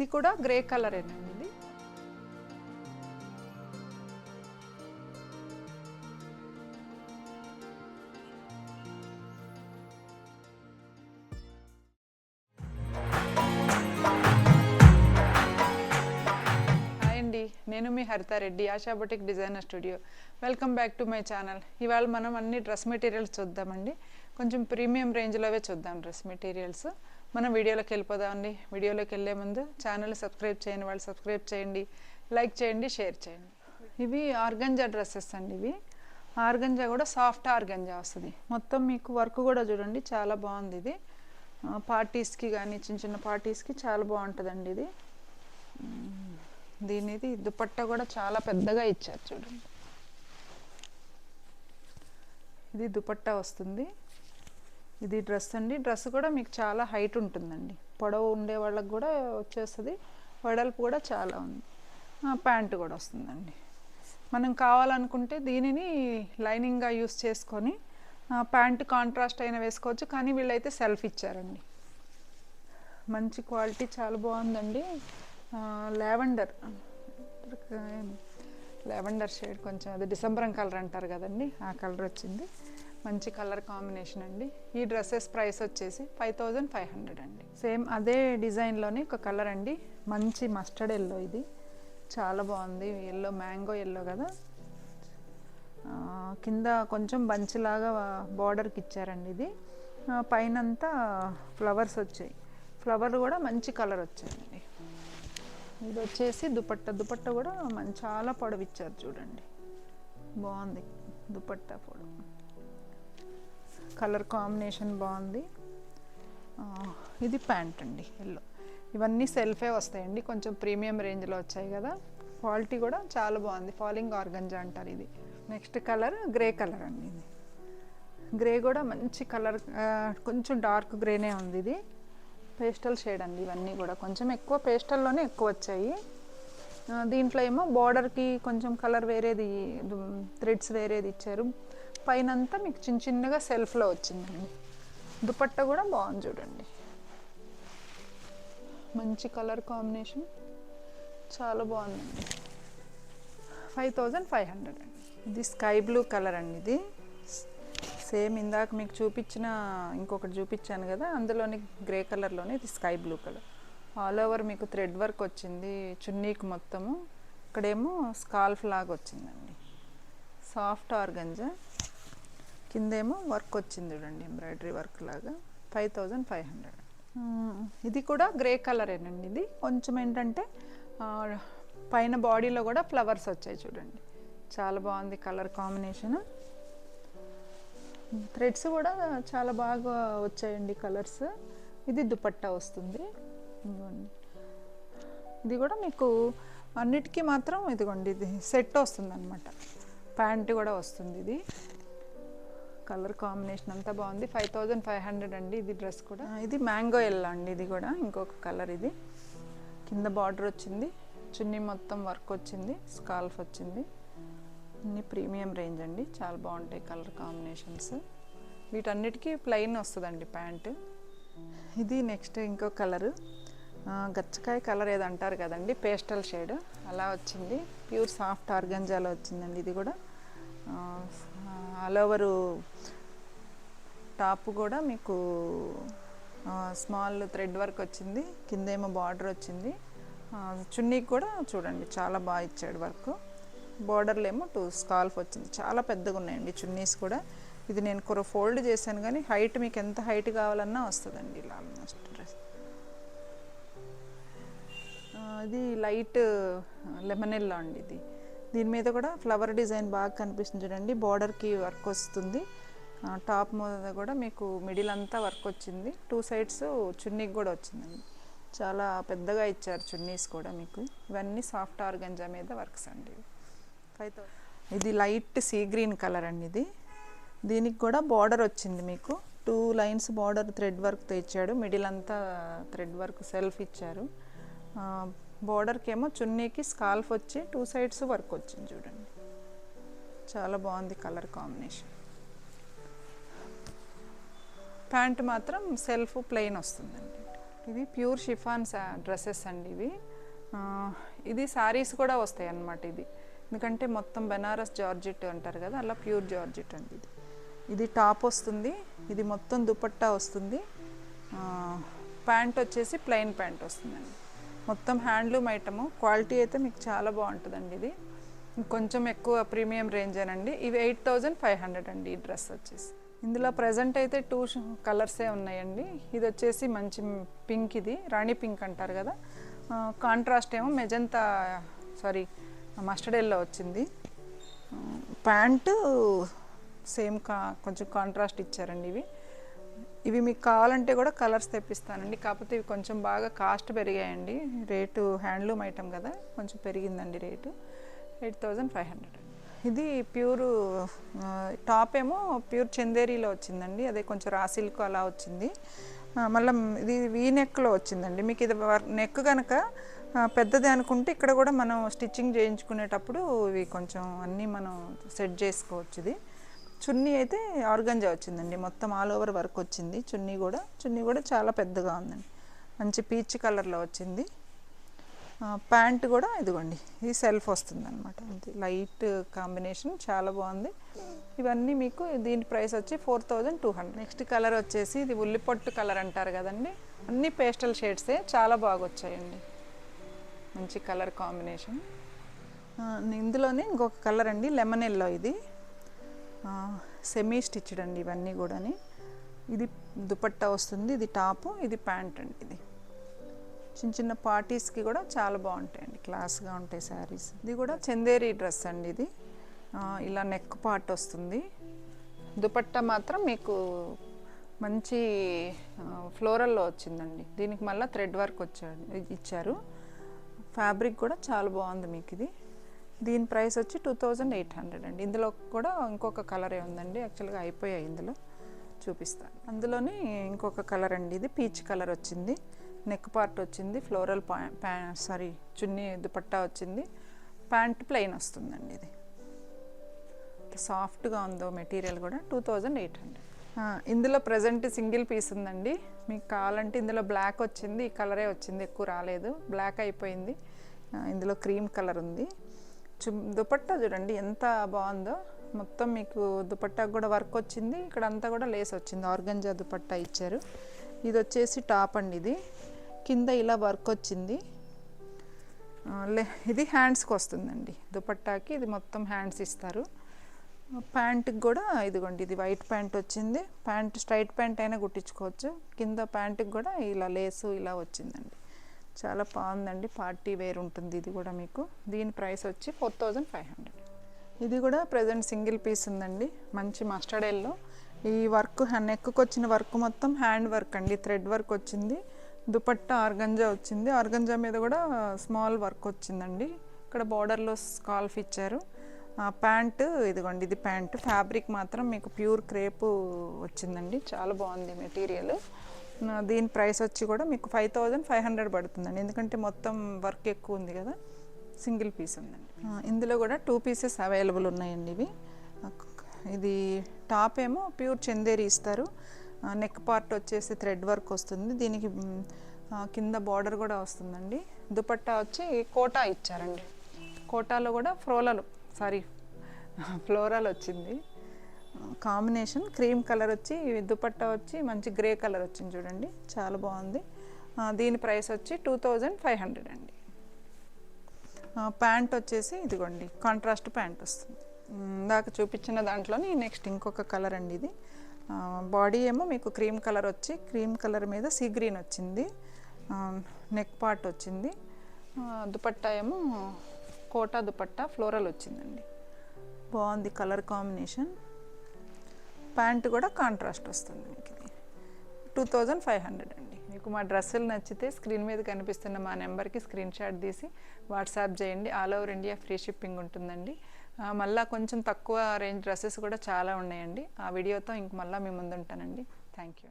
ఇది కూడా grey colour ఇది. అండి నేను మీ Haritha Reddy Asha boutique designer studio. Welcome back to my channel. ఇవాళ మనం అన్ని డ్రెస్ మెటీరియల్స్ చూద్దామండి. కొంచెం ప్రీమియం రేంజ్లోవే చూద్దాం డ్రెస్ మెటీరియల్స్. మనం వీడియోలోకి వెళ్ళిపోదామండి. వీడియోలోకి వెళ్ళే ముందు ఛానల్ సబ్స్క్రైబ్ చేయని వాళ్ళు సబ్స్క్రైబ్ చేయండి లైక్ చేయండి షేర్ చేయండి. ఇవి ఆర్గంజా డ్రెస్సెస్ అండి ఇవి. ఆర్గంజా కూడా సాఫ్ట్ ఆర్గంజా వస్తుంది. మొత్తం మీకు వర్క్ కూడా చూడండి చాలా బాగుంది ఇది. పార్టీస్కి కానీ చిన్న చిన్న పార్టీస్కి చాలా బాగుంటుందండి ఇది. దీని దీనిది దుపట్ట కూడా చాలా పెద్దగా ఇచ్చారు చూడండి. ఇది దుపట్టా వస్తుంది. ఇది డ్రెస్ అండి. డ్రెస్ కూడా మీకు చాలా హైట్ ఉంటుందండి. పొడవు ఉండే వాళ్ళకి కూడా వచ్చేస్తుంది. వెడల్పు కూడా చాలా ఉంది. ప్యాంటు కూడా వస్తుందండి. మనం కావాలనుకుంటే దీనిని లైనింగ్గా యూస్ చేసుకొని ప్యాంటు కాంట్రాస్ట్ అయినా వేసుకోవచ్చు. కానీ వీళ్ళైతే సెల్ఫ్ ఇచ్చారండి. మంచి క్వాలిటీ చాలా బాగుందండి. లావెండర్. లావెండర్ షేడ్ కొంచెం అది డిసెంబరం కలర్ అంటారు కదండి ఆ కలర్ వచ్చింది. మంచి కలర్ కాంబినేషన్ అండి. ఈ డ్రెస్సెస్ ప్రైస్ వచ్చేసి ఫైవ్ థౌజండ్ ఫైవ్ హండ్రెడ్ అండి. సేమ్ అదే డిజైన్లోనే ఒక కలర్ అండి. మంచి మస్టర్డ్ ఎల్లో ఇది. చాలా బాగుంది. ఎల్లో మ్యాంగో ఎల్లో కదా. కింద కొంచెం బంచిలాగా బార్డర్కి ఇచ్చారండి ఇది. పైనంతా ఫ్లవర్స్ వచ్చాయి. ఫ్లవర్ కూడా మంచి కలర్ వచ్చాయండి. ఇది వచ్చేసి దుపట్ట. దుపట్ట కూడా మంచి చాలా పొడవిచ్చారు చూడండి. బాగుంది. దుపట్ట పొడవు. కలర్ కాంబినేషన్ బాగుంది. ఇది ప్యాంట్ అండి ఎల్లో. ఇవన్నీ సెల్ఫే వస్తాయండి కొంచెం ప్రీమియం రేంజ్లో వచ్చాయి కదా. క్వాలిటీ కూడా చాలా బాగుంది ఫాలింగ్ ఆర్గంజా అంటారు ఇది. నెక్స్ట్ కలర్ గ్రే కలర్ అండి ఇది. గ్రే కూడా మంచి కలర్ కొంచెం డార్క్ గ్రేనే ఉంది ఇది. పేస్టల్ షేడ్ అండి ఇవన్నీ కూడా కొంచెం ఎక్కువ పేస్టల్లోనే ఎక్కువ వచ్చాయి. దీంట్లో ఏమో బార్డర్కి కొంచెం కలర్ వేరేది థ్రెడ్స్ వేరేది ఇచ్చారు. పైన అంతా మీకు చిన్న చిన్నగా సెల్ఫ్లో వచ్చిందండి. దుపట్ట కూడా బాగుంది చూడండి. మంచి కలర్ కాంబినేషన్ చాలా బాగుందండి. ఫైవ్ థౌజండ్ ఫైవ్ హండ్రెడ్ అండి. ఇది స్కై బ్లూ కలర్ అండి ఇది. సేమ్ ఇందాక మీకు చూపించిన ఇంకొకటి చూపించాను కదా అందులోని గ్రే కలర్లోనే ఇది sky blue colour all over మీకు థ్రెడ్ వర్క్ వచ్చింది చున్నీకి మొత్తము. ఇక్కడేమో స్కాల్ఫ్ లాగా వచ్చిందండి. సాఫ్ట్ ఆర్గంజా కిందేమో వర్క్ వచ్చింది చూడండి ఎంబ్రాయిడరీ వర్క్ లాగా. Five thousand five hundred. ఇది కూడా గ్రే కలరేనండి ఇది. కొంచెం ఏంటంటే పైన బాడీలో కూడా ఫ్లవర్స్ వచ్చాయి చూడండి. చాలా బాగుంది కలర్ కాంబినేషన్. థ్రెడ్స్ కూడా చాలా బాగా వచ్చాయండి కలర్స్. ఇది దుపట్టా వస్తుంది. ఇదిగోండి. ఇది కూడా మీకు అన్నిటికీ మాత్రం ఇదిగోండి ఇది సెట్ వస్తుంది అనమాట ప్యాంట్ కూడా వస్తుంది ఇది. కలర్ కాంబినేషన్ అంతా బాగుంది. ఫైవ్ థౌజండ్ ఫైవ్ హండ్రెడ్ అండి ఇది డ్రెస్ కూడా. ఇది మ్యాంగో ఎల్లో అండి ఇది కూడా. ఇంకొక కలర్ ఇది. కింద బార్డర్ వచ్చింది. చున్నీ మొత్తం వర్క్ వచ్చింది. స్కాల్ఫ్ వచ్చింది. అన్ని ప్రీమియం రేంజ్ అండి. చాలా బాగుంటాయి కలర్ కాంబినేషన్స్. వీటన్నిటికీ ప్లెయిన్ వస్తుందండి ప్యాంటు. ఇది నెక్స్ట్ ఇంకో కలరు. గచ్చకాయ కలర్ ఏదో అంటారు కదండి పేస్టల్ షేడ్. అలా వచ్చింది. ప్యూర్ సాఫ్ట్ ఆర్గంజాలో వచ్చిందండి ఇది కూడా. ఆల్ ఓవరు టాప్ కూడా మీకు స్మాల్ థ్రెడ్ వర్క్ వచ్చింది కిందేమో బార్డర్ వచ్చింది. చున్నీకి కూడా చూడండి చాలా బాగా ఇచ్చాడు వర్క్. బార్డర్లో ఏమో టూ స్కాల్ఫ్ వచ్చింది. చాలా పెద్దగా ఉన్నాయండి చున్నీస్ కూడా. ఇది నేను కూర ఫోల్డ్ చేశాను కానీ హైట్ మీకు ఎంత హైట్ కావాలన్నా వస్తుందండి ఇలా ఆల్మోస్ట్ డ్రెస్. ఇది లైట్ లెమన్ అండి ఇది. దీని మీద కూడా ఫ్లవర్ డిజైన్ బాగా కనిపిస్తుంది చూడండి. బార్డర్కి వర్క్ వస్తుంది. టాప్ మీద కూడా మీకు మిడిల్ అంతా వర్క్ వచ్చింది. టూ సైడ్స్ చున్నీకి కూడా వచ్చిందండి. చాలా పెద్దగా ఇచ్చారు చున్నీస్ కూడా మీకు. ఇవన్నీ సాఫ్ట్ ఆర్గంజా మీద వర్క్స్ అండి. ఫైవ్ ఇది లైట్ సీ గ్రీన్ కలర్ అండి ఇది. దీనికి కూడా బార్డర్ వచ్చింది మీకు. టూ లైన్స్ బార్డర్ థ్రెడ్ వర్క్తో ఇచ్చాడు మిడిల్ అంతా థ్రెడ్ వర్క్ సెల్ఫ్ ఇచ్చారు. బార్డర్కి ఏమో చున్నీకి స్కాల్ఫ్ వచ్చి టూ సైడ్స్ వర్క్ వచ్చింది చూడండి. చాలా బాగుంది కలర్ కాంబినేషన్. ప్యాంట్ మాత్రం సెల్ఫ్ ప్లెయిన్ వస్తుందండి. ఇవి ప్యూర్ షిఫాన్ డ్రెస్సెస్ అండి ఇవి. ఇది శారీస్ కూడా వస్తాయి అన్నమాట ఇది ఎందుకంటే మొత్తం బెనారస్ జార్జెట్ అంటారు కదా అలా ప్యూర్ జార్జెట్ అండి ఇది. ఇది టాప్ వస్తుంది ఇది మొత్తం దుపట్టా వస్తుంది. ప్యాంట్ వచ్చేసి ప్లెయిన్ ప్యాంట్ వస్తుందండి. మొత్తం హ్యాండ్లూమ్ ఐటము. క్వాలిటీ అయితే మీకు చాలా బాగుంటుందండి ఇది. కొంచెం ఎక్కువ ప్రీమియం రేంజ్ అనండి ఇవి ఎయిట్ థౌజండ్ ఫైవ్ హండ్రెడ్ అండి ఈ డ్రెస్ వచ్చేసి. ఇందులో ప్రజెంట్ అయితే టూ కలర్సే ఉన్నాయండి. ఇది వచ్చేసి మంచి పింక్ ఇది. రాణి పింక్ అంటారు కదా. కాంట్రాస్ట్ ఏమో మెజంతా సారీ మస్టర్డ్ ఎల్లో వచ్చింది. ప్యాంటు సేమ్ కా కొంచెం కాంట్రాస్ట్ ఇచ్చారండి ఇవి. ఇవి మీకు కావాలంటే కూడా కలర్స్ తెప్పిస్తానండి. కాకపోతే ఇవి కొంచెం బాగా కాస్ట్ పెరిగాయండి. రేటు హ్యాండ్లూమ్ ఐటమ్ కదా కొంచెం పెరిగిందండి rate. Eight thousand five hundred. ఇది ప్యూర్ టాప్ ఏమో ప్యూర్ చందేరీలో వచ్చిందండి. అదే కొంచెం రాసిల్కు అలా వచ్చింది. మళ్ళీ ఇది వీ నెక్లో వచ్చిందండి. మీకు ఇది నెక్ కనుక పెద్దది అనుకుంటే ఇక్కడ కూడా మనం స్టిచ్చింగ్ చేయించుకునేటప్పుడు ఇవి కొంచెం అన్నీ మనం సెట్ చేసుకోవచ్చు ఇది. చున్నీ అయితే ఆర్గంజా వచ్చిందండి. మొత్తం ఆల్ ఓవర్ వర్క్ వచ్చింది. చున్నీ కూడా చున్నీ కూడా చాలా పెద్దగా ఉందండి. మంచి పీచ్ కలర్లో వచ్చింది. ప్యాంట్ కూడా ఇదిగోండి ఇది సెల్ఫ్ వస్తుంది అనమాట లైట్ కాంబినేషన్ చాలా బాగుంది. ఇవన్నీ మీకు దీని ప్రైస్ వచ్చి four thousand two hundred next colour వచ్చేసి ఇది ఉల్లిపొట్టు కలర్ అంటారు కదండి. అన్ని పేస్టల్ షేడ్సే చాలా బాగా వచ్చాయండి. మంచి కలర్ కాంబినేషన్ ఇందులోనే ఇంకొక కలర్ అండి లెమన్ ఎల్లో ఇది. సెమీ స్టిచ్డ్ అండి ఇవన్నీ కూడాని. ఇది దుపట్టా వస్తుంది ఇది టాపు ఇది ప్యాంట్ అండి ఇది. చిన్న చిన్న పార్టీస్కి కూడా చాలా బాగుంటాయండి క్లాస్గా ఉంటాయి శారీస్. ఇది కూడా చందేరి డ్రెస్ అండి ఇది. ఇలా నెక్ పార్ట్ వస్తుంది. దుపట్టా మాత్రం మీకు మంచి ఫ్లోరల్లో వచ్చిందండి. దీనికి మళ్ళీ థ్రెడ్ వర్క్ వచ్చాడు ఇచ్చారు. ఫ్యాబ్రిక్ కూడా చాలా బాగుంది మీకు ఇది. దీని ప్రైస్ వచ్చి టూ థౌజండ్ ఎయిట్ హండ్రెడ్ అండి. ఇందులో కూడా ఇంకొక కలరే ఉందండి. యాక్చువల్గా అయిపోయాయి ఇందులో. చూపిస్తాను. అందులోనే ఇంకొక కలర్ అండి ఇది. పీచ్ కలర్ వచ్చింది. నెక్ పార్ట్ వచ్చింది. ఫ్లోరల్ ప్యా సారీ చున్నీ దుపట్టా వచ్చింది. ప్యాంట్ ప్లెయిన్ వస్తుందండి ఇది. సాఫ్ట్గా ఉందో మెటీరియల్ కూడా టూ థౌజండ్ ఎయిట్ హండ్రెడ్. ఇందులో ప్రజెంట్ సింగిల్ పీస్ ఉందండి. మీకు కావాలంటే ఇందులో బ్లాక్ వచ్చింది. ఈ కలరే వచ్చింది. ఎక్కువ రాలేదు. బ్లాక్ అయిపోయింది. ఇందులో క్రీమ్ కలర్ ఉంది. దుపట్టా చూడండి ఎంత బాగుందో. మొత్తం మీకు దుపట్టాకు కూడా వర్క్ వచ్చింది. ఇక్కడ అంతా కూడా లేస్ వచ్చింది. ఆర్గంజా దుపట్టా ఇచ్చారు. ఇది వచ్చేసి టాప్ అండి ఇది. కింద ఇలా వర్క్ వచ్చింది. లే ఇది హ్యాండ్స్కి వస్తుందండి. దుపట్టాకి ఇది మొత్తం హ్యాండ్స్ ఇస్తారు. ప్యాంట్కి కూడా ఇదిగోండి ఇది వైట్ ప్యాంట్ వచ్చింది. ప్యాంట్ స్ట్రైట్ ప్యాంట్ అయినా కుట్టించుకోవచ్చు. కింద ప్యాంట్కి కూడా ఇలా లేసు ఇలా వచ్చిందండి. చాలా బాగుందండి. పార్టీ వేర్ ఉంటుంది ఇది కూడా మీకు. దీని ప్రైస్ వచ్చి ఫోర్ థౌజండ్ ఫైవ్ హండ్రెడ్. ఇది కూడా ప్రజెంట్ సింగిల్ పీస్ ఉందండి. మంచి మస్టర్డ్ ఎల్లో. ఈ వర్క్ నెక్కు వచ్చిన వర్క్ మొత్తం హ్యాండ్ వర్క్ అండి. థ్రెడ్ వర్క్ వచ్చింది. దుపట్టా ఆర్గంజా వచ్చింది. ఆర్గంజా మీద కూడా స్మాల్ వర్క్ వచ్చిందండి. ఇక్కడ బార్డర్లో స్కాల్ఫ్ ఇచ్చారు. ఆ ప్యాంటు ఇదిగోండి ఇది ప్యాంటు. ఫ్యాబ్రిక్ మాత్రం మీకు ప్యూర్ క్రేపు వచ్చిందండి. చాలా బాగుంది మెటీరియల్. దీని ప్రైస్ వచ్చి కూడా మీకు ఫైవ్ థౌజండ్ ఫైవ్ హండ్రెడ్ పడుతుందండి. ఎందుకంటే మొత్తం వర్క్ ఎక్కువ ఉంది కదా సింగిల్ పీస్ ఉందండి. ఇందులో కూడా టూ పీసెస్ అవైలబుల్ ఉన్నాయండి ఇవి. ఇది టాప్ ఏమో ప్యూర్ చందేరి ఇస్తారు. నెక్ పార్ట్ వచ్చేసి థ్రెడ్ వర్క్ వస్తుంది. దీనికి కింద బార్డర్ కూడా వస్తుందండి. దుపట్టా వచ్చి కోటా ఇచ్చారండి. కోటాలో కూడా ఫ్రోలలు సారీ ఫ్లోరల్ వచ్చింది. కాంబినేషన్. క్రీమ్ కలర్ వచ్చి దుపట్టా వచ్చి మంచి గ్రే కలర్ వచ్చింది చూడండి. చాలా బాగుంది. దీని ప్రైస్ వచ్చి టూ థౌజండ్ ఫైవ్ హండ్రెడ్ అండి. ప్యాంట్ వచ్చేసి ఇదిగోండి కాంట్రాస్ట్ ప్యాంట్ వస్తుంది. ఇందాక చూపించిన దాంట్లోని నెక్స్ట్ ఇంకొక కలర్ అండి ఇది. బాడీ ఏమో మీకు క్రీమ్ కలర్ వచ్చి క్రీమ్ కలర్ మీద సీ గ్రీన్ వచ్చింది. నెక్ పార్ట్ వచ్చింది. దుపట్టా ఏమో కోటా దుపట్టా ఫ్లోరల్ వచ్చిందండి. బాగుంది కలర్ కాంబినేషన్. ప్యాంట్ కూడా కాంట్రాస్ట్ వస్తుంది మీకు. ఇది టూ థౌజండ్ ఫైవ్ హండ్రెడ్ అండి. మీకు మా డ్రెస్సులు నచ్చితే స్క్రీన్ మీద కనిపిస్తున్న మా నెంబర్కి స్క్రీన్ షాట్ తీసి వాట్సాప్ చేయండి. All over India free shipping ఉంటుందండి. మళ్ళీ మళ్ళా కొంచెం తక్కువ రేంజ్ డ్రెస్సెస్ కూడా చాలా ఉన్నాయండి. ఆ వీడియోతో ఇంక మళ్ళీ మీ ముందు ఉంటానండి థ్యాంక్ యూ